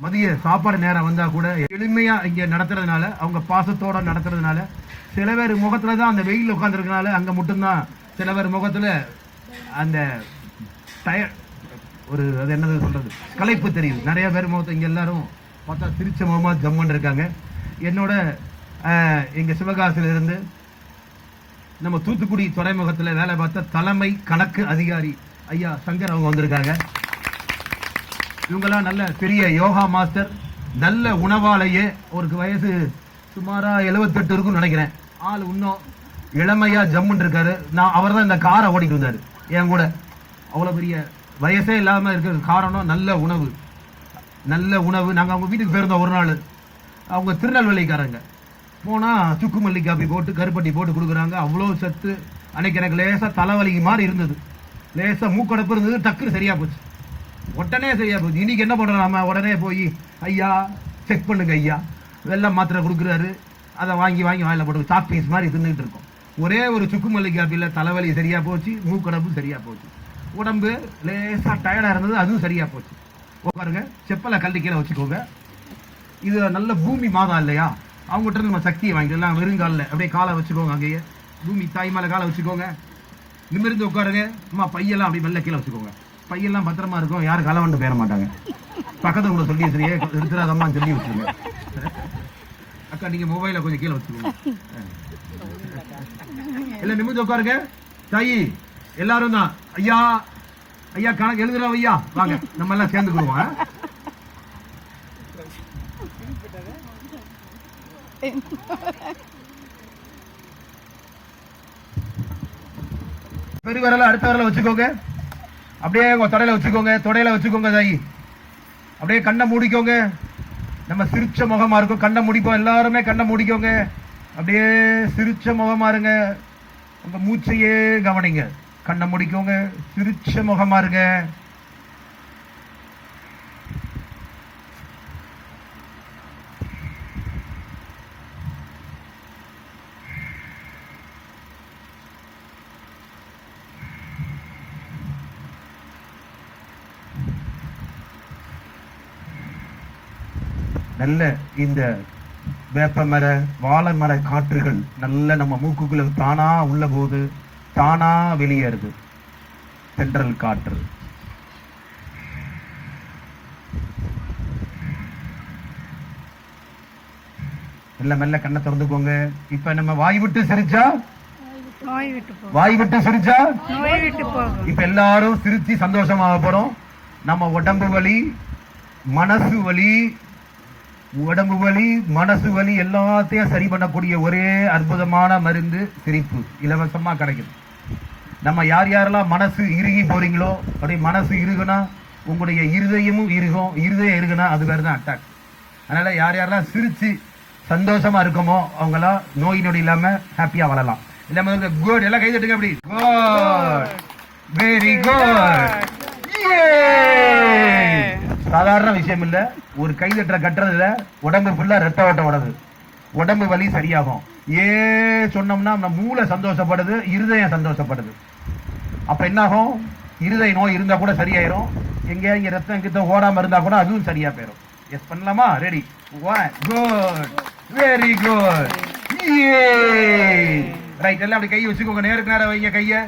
மதிய சாப்பாடு நேரம் வந்தா கூட எளிமையா இங்க நடத்துறதுனால அவங்க பாசத்தோட நடத்துறதுனால சில பேர் முகத்துல தான் அந்த வெயில் உட்காந்துருக்கனால அங்க மட்டும்தான் சில பேர் முகத்துல அந்த டய ஒரு அது என்னது சொல்றது? கலைப்பு தெரியுது. நிறைய பேர் முகத்தை இங்க எல்லாரும் பார்த்தா திருச்ச முகமா ஜம்முன்னு இருக்காங்க என்னோட எங்கள் எங்க இருந்து நம்ம தூத்துக்குடி துறைமுகத்துல வேலை பார்த்த தலைமை கணக்கு அதிகாரி ஐயா சங்கர் அவங்க வந்திருக்காங்க. இவங்கெல்லாம் நல்ல பெரிய யோகா மாஸ்டர் நல்ல உணவாலேயே ஒரு வயசு சுமாராக எழுபத்தெட்டு இருக்குன்னு நினைக்கிறேன். ஆள் இன்னும் இளமையாக ஜம்முன்னு இருக்காரு. நான் அவர் தான் இந்த காரை ஓடிட்டு இருந்தார். என் கூட. அவ்வளோ பெரிய வயசே இல்லாமல் இருக்கிற காரணம் நல்ல உணவு. நல்ல உணவு. நாங்கள் அவங்க வீட்டுக்கு போயிருந்தோம் ஒரு நாள். அவங்க திருநெல்வேலிக்காரங்க. போனால் சுக்கு மல்லி காப்பி போட்டு கருப்பட்டி போட்டு கொடுக்குறாங்க. அவ்வளோ சத்து. அன்னைக்கு எனக்கு லேசாக தலைவலி மாதிரி இருந்தது. லேசாக மூக்கடப்பு இருந்தது. டக்குன்னு சரியாக போச்சு. உடனே செய்ய போச்சு இன்னைக்கு என்ன பண்ணுறோம் நம்ம உடனே போய் ஐயா செக் பண்ணுங்க ஐயா. வெள்ளம் மாத்திரை கொடுக்குறாரு. அதை வாங்கி வாங்கி வாயில் போட்டு சாப் பீஸ் மாதிரி தின்னுட்டு இருக்கோம். ஒரே ஒரு சுக்கு மல்லி காப்பியில் தலைவலி சரியாக போச்சு மூக்கடம்பு சரியாக போச்சு. உடம்பு லேசாக டயர்டாக இருந்தது அதுவும் சரியாக போச்சு. உட்காருங்க. செப்பலை கல்லிக்கீழே கீழே வச்சுக்கோங்க. இது நல்ல பூமி மாதம் இல்லையா? அவங்ககிட்ட இருந்து நம்ம சக்தியை வாங்கிக்கலாம். வெறுங்காலில். அப்படியே காலை வச்சுக்கோங்க அங்கேயே. பூமி தாய் மேலே காலை வச்சுக்கோங்க. நிமிர்ந்து உட்காருங்க. அம்மா பையெல்லாம் அப்படியே மெல்ல கீழே வச்சுக்கோங்க. பையெல்லாம் பத்திரமா இருக்கும் யாரும் கலவண்டு பேர மாட்டாங்க. பக்கத்தில் கூட சொல்லி வச்சுருக்கே எடுத்துடாதம்மான்னு சொல்லி வச்சுருங்க அக்கா நீங்க மொபைலை கொஞ்சம் கீழே வச்சுக்கோங்க. இல்லை நிமிர்ந்து உட்காருங்க. தாயி எல்லாரும் தான். ஐயா ஐயா கணக்கு எழுதுறோம் ஐயா? வாங்க நம்ம எல்லாம் சேர்ந்துக்குருவோம் ஆ? பெரு அடுத்த விரல வச்சுக்கோங்க. அப்படியே உங்க தொடையில வச்சுக்கோங்க தொடையில வச்சுக்கோங்க தாயி. அப்படியே கண்ணை மூடிக்கோங்க. நம்ம சிரிச்ச முகமா இருக்கும். கண்ணை முடிப்போம். எல்லாருமே கண்ணை மூடிக்கோங்க. அப்படியே சிரிச்ச முகமா இருங்க. உங்க மூச்சையே கவனிங்க. கண்ணை முடிக்கோங்க. சிரிச்ச முகமா இருங்க. நல்ல இந்த வேப்பமர வாழை மர காற்றுகள் நல்ல நம்ம மூக்குக்குள்ள தானா உள்ள போது தானா வெளியேறுது. சென்ட்ரல் காற்று. மெல்ல மெல்ல கண்ணை திறந்துக்கோங்க. இப்ப நம்ம வாய் விட்டு சிரிச்சா? வாய் விட்டு சிரிச்சா? இப்ப எல்லாரும் சிரிச்சு சந்தோஷமாக போறோம். நம்ம உடம்பு வலி மனசு வலி உடம்பு வலி மனசு வலி எல்லாத்தையும் சரி பண்ணக்கூடிய ஒரே அற்புதமான மருந்து சிரிப்பு இலவசமா கிடைக்குது. நம்ம யார் யாரெல்லாம் மனசு இறுகி போறீங்களோ அப்படி மனசு இறுகுனா உங்களுடைய இருதயமும் இறுகும் இருதயம் இறுகுனா அது பேர் தான் அட்டாக் அதனால யார் யாரெல்லாம் சிரிச்சு சந்தோஷமா இருக்கமோ அவங்களாம் நோய் நொடி இல்லாம ஹாப்பியா வாழலாம். இல்லாம குட் எல்லாம் கை தட்டுங்க அப்படி. குட் வெரி குட் சாதாரண விஷயம் இல்ல. ஒரு கை தட்டுற கட்டுறதுல உடம்பு ஃபுல்லா ரத்த ஓட்டம் ஓடுது. உடம்பு வலி சரியாகும். ஏ சொன்னோம்னா நம்ம மூளை சந்தோஷப்படுது இருதயம் சந்தோஷப்படுது. அப்ப என்னாகும்? இருதய நோய் இருந்தா கூட சரியாயிரும். எங்கேயா இங்க ரத்தம் கிட்ட ஓடாம இருந்தா கூட அதுவும் சரியா போயிரும். எஸ் பண்ணலாமா? Ready good very good right எல்லாம் அப்படி கை வச்சுக்கோங்க. நேருக்கு நேரம் வைங்க கையை.